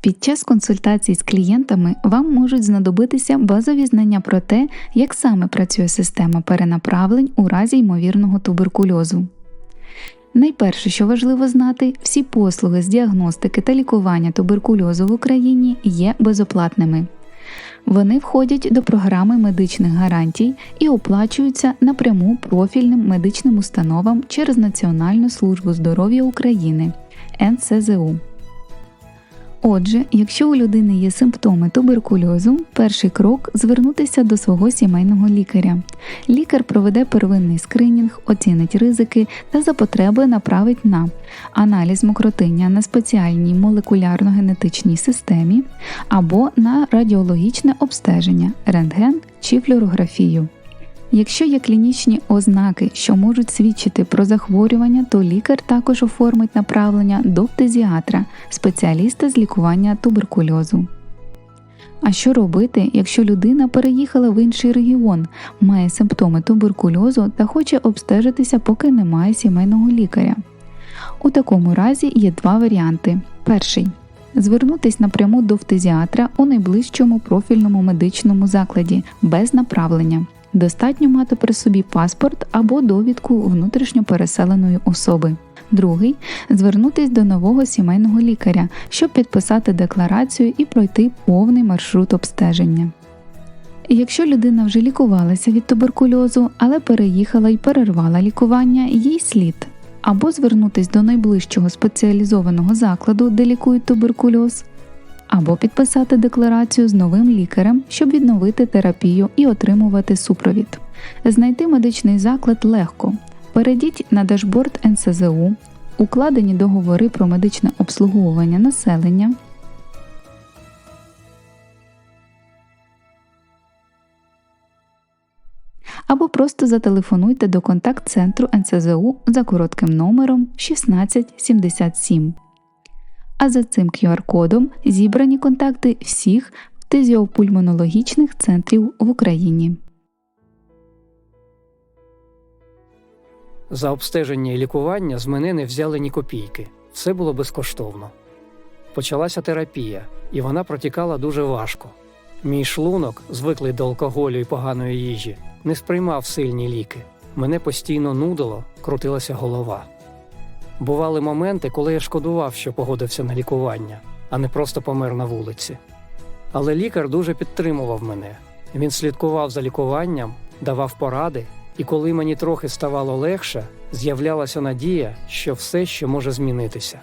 Під час консультацій з клієнтами вам можуть знадобитися базові знання про те, як саме працює система перенаправлень у разі ймовірного туберкульозу. Найперше, що важливо знати, всі послуги з діагностики та лікування туберкульозу в Україні є безоплатними. Вони входять до програми медичних гарантій і оплачуються напряму профільним медичним установам через Національну службу здоров'я України НСЗУ. Отже, якщо у людини є симптоми туберкульозу, перший крок звернутися до свого сімейного лікаря. Лікар проведе первинний скринінг, оцінить ризики та за потреби направить на аналіз мокротиння на спеціальній молекулярно-генетичній системі або на радіологічне обстеження, рентген чи флюорографію. Якщо є клінічні ознаки, що можуть свідчити про захворювання, то лікар також оформить направлення до фтизіатра, спеціаліста з лікування туберкульозу. А що робити, якщо людина переїхала в інший регіон, має симптоми туберкульозу та хоче обстежитися, поки немає сімейного лікаря? У такому разі є два варіанти. Перший звернутись напряму до фтизіатра у найближчому профільному медичному закладі без направлення. Достатньо мати при собі паспорт або довідку внутрішньо переселеної особи. Другий звернутись до нового сімейного лікаря, щоб підписати декларацію і пройти повний маршрут обстеження. Якщо людина вже лікувалася від туберкульозу, але переїхала і перервала лікування, їй слід або звернутись до найближчого спеціалізованого закладу, де лікують туберкульоз, або підписати декларацію з новим лікарем, щоб відновити терапію і отримувати супровід. Знайти медичний заклад легко. Перейдіть на дашборд НСЗУ, укладені договори про медичне обслуговування населення. Або просто зателефонуйте до контакт-центру НСЗУ за коротким номером 1677 а за цим QR-кодом зібрані контакти всіх фтизіопульмонологічних центрів в Україні. За обстеження і лікування з мене не взяли ні копійки. Все було безкоштовно. Почалася терапія, і вона протікала дуже важко. Мій шлунок, звиклий до алкоголю і поганої їжі, не сприймав сильні ліки. Мене постійно нудило, крутилася голова. Бували моменти, коли я шкодував, що погодився на лікування, а не просто помер на вулиці. Але лікар дуже підтримував мене. Він слідкував за лікуванням, давав поради, і коли мені трохи ставало легше, з'являлася надія, що все ще може змінитися.